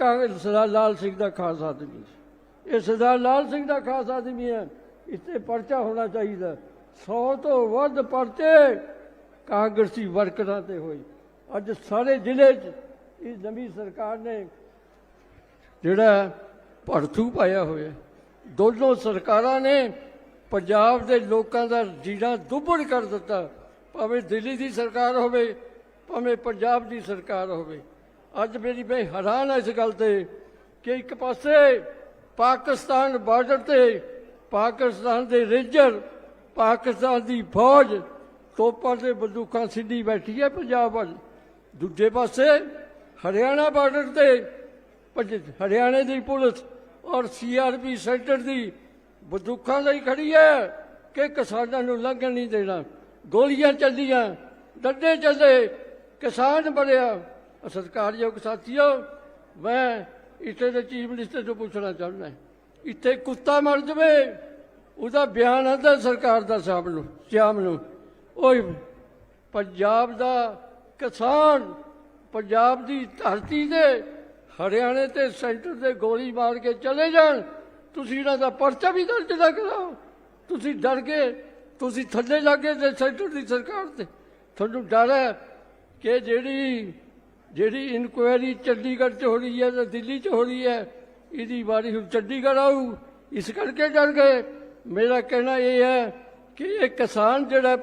ਕਾਂਗਰਸ ਸਰਦਾਰ ਲਾਲ ਸਿੰਘ ਦਾ ਖਾਸ ਆਦਮੀ ਇਹ ਸਰਦਾਰ ਲਾਲ ਸਿੰਘ ਦਾ ਖਾਸ ਆਦਮੀ ਹੈ। ਇੱਥੇ ਪਰਚਾ ਹੋਣਾ ਚਾਹੀਦਾ। 100 ਤੋਂ ਵੱਧ ਪਰਚੇ ਕਾਂਗਰਸੀ ਵਰਕਰਾਂ ਤੇ ਹੋਏ। ਅੱਜ ਸਾਰੇ ਜ਼ਿਲ੍ਹੇ 'ਚ ਇਸ ਨਵੀਂ ਸਰਕਾਰ ਨੇ ਜਿਹੜਾ ਭੜਥੂ ਪਾਇਆ ਹੋਇਆ ਦੋਨੋਂ ਸਰਕਾਰਾਂ ਨੇ ਪੰਜਾਬ ਦੇ ਲੋਕਾਂ ਦਾ ਜੀਣਾ ਦੁੱਭਰ ਕਰ ਦਿੱਤਾ। ਭਾਵੇਂ ਦਿੱਲੀ ਦੀ ਸਰਕਾਰ ਹੋਵੇ, ਭਾਵੇਂ ਪੰਜਾਬ ਦੀ ਸਰਕਾਰ ਹੋਵੇ। ਅੱਜ ਮੇਰੀ ਮੈਂ ਹੈਰਾਨ ਹਾਂ ਇਸ ਗੱਲ ਤੇ ਕਿ ਇੱਕ ਪਾਸੇ ਪਾਕਿਸਤਾਨ ਬਾਰਡਰ ਤੇ ਪਾਕਿਸਤਾਨ ਦੇ ਰੇਂਜਰ, ਪਾਕਿਸਤਾਨ ਦੀ ਫੌਜ ਤੋਪਾਂ ਤੇ ਬੰਦੂਕਾਂ ਸਿੱਧੀ ਬੈਠੀ ਹੈ ਪੰਜਾਬ ਵੱਲ। ਦੂਜੇ ਪਾਸੇ ਹਰਿਆਣਾ ਬਾਰਡਰ ਤੇ ਹਰਿਆਣੇ ਦੀ ਪੁਲਿਸ ਔਰ ਸੀਆਰਪੀ ਸੈਂਟਰ ਦੀ ਬੰਦੂਕਾਂ ਲਈ ਖੜੀ ਹੈ ਕਿ ਕਿਸਾਨਾਂ ਨੂੰ ਲੰਘਣ ਨਹੀਂ ਦੇਣਾ। ਗੋਲੀਆਂ ਚੱਲੀਆਂ, ਡੱਡੇ ਚੱਲੇ, ਕਿਸਾਨ ਬੜਿਆ ਸਤਿਕਾਰਯੋਗ ਸਾਥੀਓ, ਮੈਂ ਇੱਥੇ ਦੇ ਚੀਫ ਮਿਨਿਸਟਰ ਤੋਂ ਪੁੱਛਣਾ ਚਾਹੁੰਦਾ ਇੱਥੇ ਕੁੱਤਾ ਮਰ ਜਵੇ, ਉਹਦਾ ਬਿਆਨ ਆਂਦਾ ਸਰਕਾਰ ਦਾ ਸ਼ਾਮ ਨੂੰ ਸ਼ਾਮ ਨੂੰ। ਓਏ, ਪੰਜਾਬ ਦਾ ਕਿਸਾਨ, ਪੰਜਾਬ ਦੀ ਧਰਤੀ ਦੇ ਹਰਿਆਣੇ ਤੇ ਸੈਂਟਰ ਤੇ ਗੋਲੀ ਮਾਰ ਕੇ ਚਲੇ ਜਾਣ, ਤੁਸੀਂ ਇਹਨਾਂ ਦਾ ਪਰਚਾ ਵੀ ਦਰਜ ਨਾ ਕਰਾਓ। ਤੁਸੀਂ ਡਰ ਗਏ, ਤੁਸੀਂ ਥੱਲੇ ਲੱਗੇ ਤੇ ਸੈਂਟਰ ਦੀ ਸਰਕਾਰ ਤੇ। ਤੁਹਾਨੂੰ ਡਰ ਹੈ ਕਿ ਜਿਹੜੀ ਜਿਹੜੀ ਇਨਕੁਆਇਰੀ ਚੰਡੀਗੜ੍ਹ 'ਚ ਹੋ ਰਹੀ ਹੈ ਤੇ ਦਿੱਲੀ 'ਚ ਹੋ ਰਹੀ ਹੈ, ਇਹਦੀ ਵਾਰੀ ਹੁਣ ਚੰਡੀਗੜ੍ਹ ਆਊ। ਇਸ ਕਰਕੇ ਡਰ ਗਏ। ਮੇਰਾ ਕਹਿਣਾ ਇਹ ਹੈ ਕਿ ਇਹ ਕਿਸਾਨ ਜਿਹੜਾ